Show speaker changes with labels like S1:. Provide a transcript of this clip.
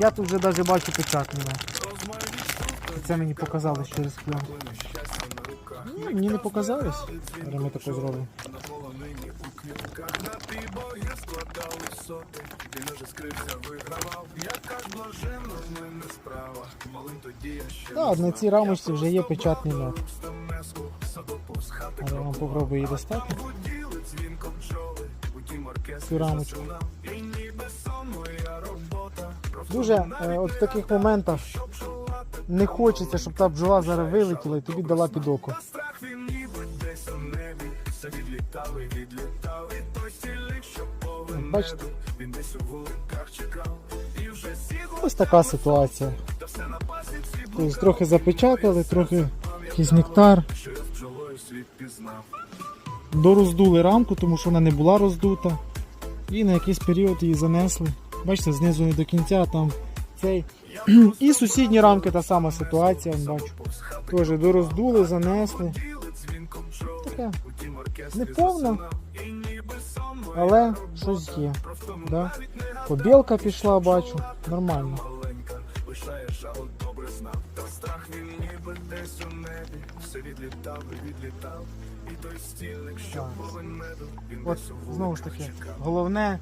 S1: Я тут вже навіть бачу печатний мед. Це мені показалось через пленку. Ні, мені не показалось. Ми таке зробимо. Так, на цій рамочці вже є печатний мед. Але я вам попробую її достати. Цю рамочку. Дуже е, от в таких моментах не хочеться, щоб та бджола зараз вилетіла і тобі дала під око. Бачите? Ось така ситуація. Тобто трохи запечатали, трохи якийсь нектар. Дороздули рамку, тому що вона не була роздута. І на якийсь період її занесли. Бачите, знизу не до кінця, там цей. І сусідні рамки та сама ситуація, бачу. Теж дороздули, занесли. Таке неповне, але щось є. Да? Побілка пішла, бачу. Нормально. Так. От знову ж таки, головне